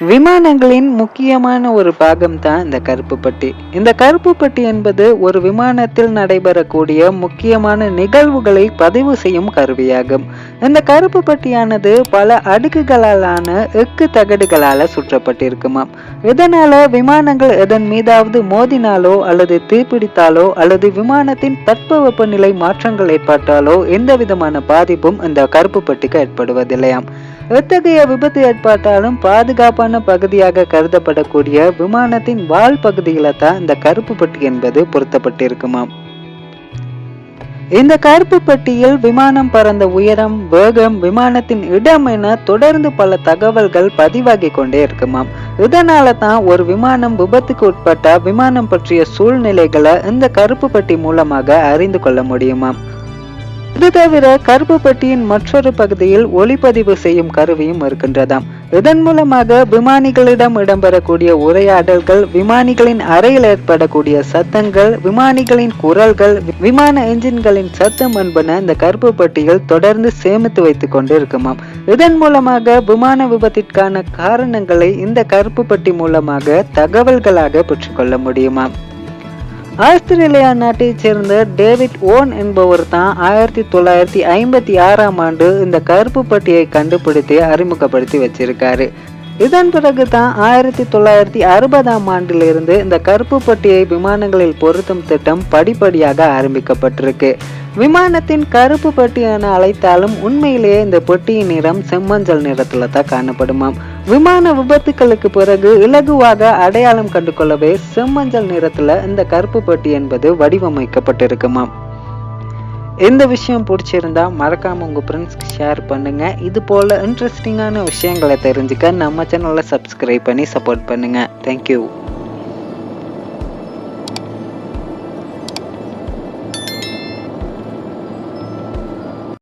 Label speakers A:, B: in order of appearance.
A: விமானங்களின் முக்கியமான ஒரு பாகம் தான் இந்த கருப்பு பட்டி. இந்த கருப்பு பட்டி என்பது ஒரு விமானத்தில் நடைபெறக்கூடிய முக்கியமான நிகழ்வுகளை பதிவு செய்யும் கருவியாகும். இந்த கருப்பு பட்டியானது பல அடுக்குகளாலான எக்கு தகடுகளால சுற்றப்பட்டிருக்குமாம் இதனால விமானங்கள் எதன் மீதாவது மோதினாலோ அல்லது தீப்பிடித்தாலோ அல்லது விமானத்தின் தட்பவெப்பநிலை மாற்றங்கள் ஏற்பட்டாலோ எந்த விதமான பாதிப்பும் இந்த கருப்பு பட்டிக்கு ஏற்படுவதில்லையாம். எத்தகைய விபத்து ஏற்பட்டாலும் பாதுகாப்பான பகுதியாக கருதப்படக்கூடிய விமானத்தின் வால் பகுதியில தான் இந்த கருப்பு பட்டி என்பது பொருத்தப்பட்டிருக்குமாம். இந்த கருப்பு பெட்டியில் விமானம் பறந்த உயரம் வேகம் விமானத்தின் இடம் என தொடர்ந்து பல தகவல்கள் பதிவாகி கொண்டே இருக்குமாம். இதனால தான் ஒரு விமானம் விபத்துக்கு உட்பட்ட விமானம் பற்றிய சூழ்நிலைகளை இந்த கருப்பு பெட்டி மூலமாக அறிந்து கொள்ள முடியுமாம். இது தவிர கருப்பு பெட்டியின் மற்றொரு பகுதியில் ஒளிப்பதிவு செய்யும் கருவியும் இருக்கின்றதாம். இதன் மூலமாக விமானிகளிடம் இடம்பெறக்கூடிய உரையாடல்கள் விமானிகளின் அறையில் ஏற்படக்கூடிய சத்தங்கள் விமானிகளின் குரல்கள் விமான என்ஜின்களின் சத்தம் என்பன இந்த கருப்பு பட்டியல் தொடர்ந்து சேமித்து வைத்துக் கொண்டு இருக்குமாம் இதன் மூலமாக விமான விபத்திற்கான காரணங்களை இந்த கருப்பு பட்டி மூலமாக தகவல்களாக பெற்றுக்கொள்ள முடியுமாம். ஆஸ்திரேலியா நாட்டைச் சேர்ந்த டேவிட் ஓன் என்பவர் தான் ஆயிரத்தி தொள்ளாயிரத்தி ஐம்பத்தி ஆறாம் ஆண்டு இந்த கருப்பு பட்டியை கண்டுபிடித்து அறிமுகப்படுத்தி வச்சிருக்காரு. இதன் பிறகு தான் ஆயிரத்தி தொள்ளாயிரத்தி அறுபதாம் ஆண்டிலிருந்து இந்த கருப்பு பட்டியை விமானங்களில் பொருத்தும் திட்டம் படிப்படியாக ஆரம்பிக்கப்பட்டிருக்கு. விமானத்தின் கருப்பு பெட்டியான என அழைத்தாலும் உண்மையிலேயே இந்த பெட்டியின் நிறம் செம்மஞ்சள் நிறத்துல தான் காணப்படுமாம். விமான விபத்துக்களுக்கு பிறகு இலகுவாக அடையாளம் கண்டு கொள்ளவே செம்மஞ்சள் நிறத்துல இந்த கருப்பு பெட்டி என்பது வடிவமைக்கப்பட்டிருக்குமாம். இந்த விஷயம் பிடிச்சிருந்தா மறக்காம உங்க ஃப்ரெண்ட்ஸ்க்கு ஷேர் பண்ணுங்க. இது போல இன்ட்ரெஸ்டிங்கான விஷயங்களை தெரிஞ்சுக்க நம்ம சேனலை சப்ஸ்கிரைப் பண்ணி சப்போர்ட் பண்ணுங்க. தேங்க்யூ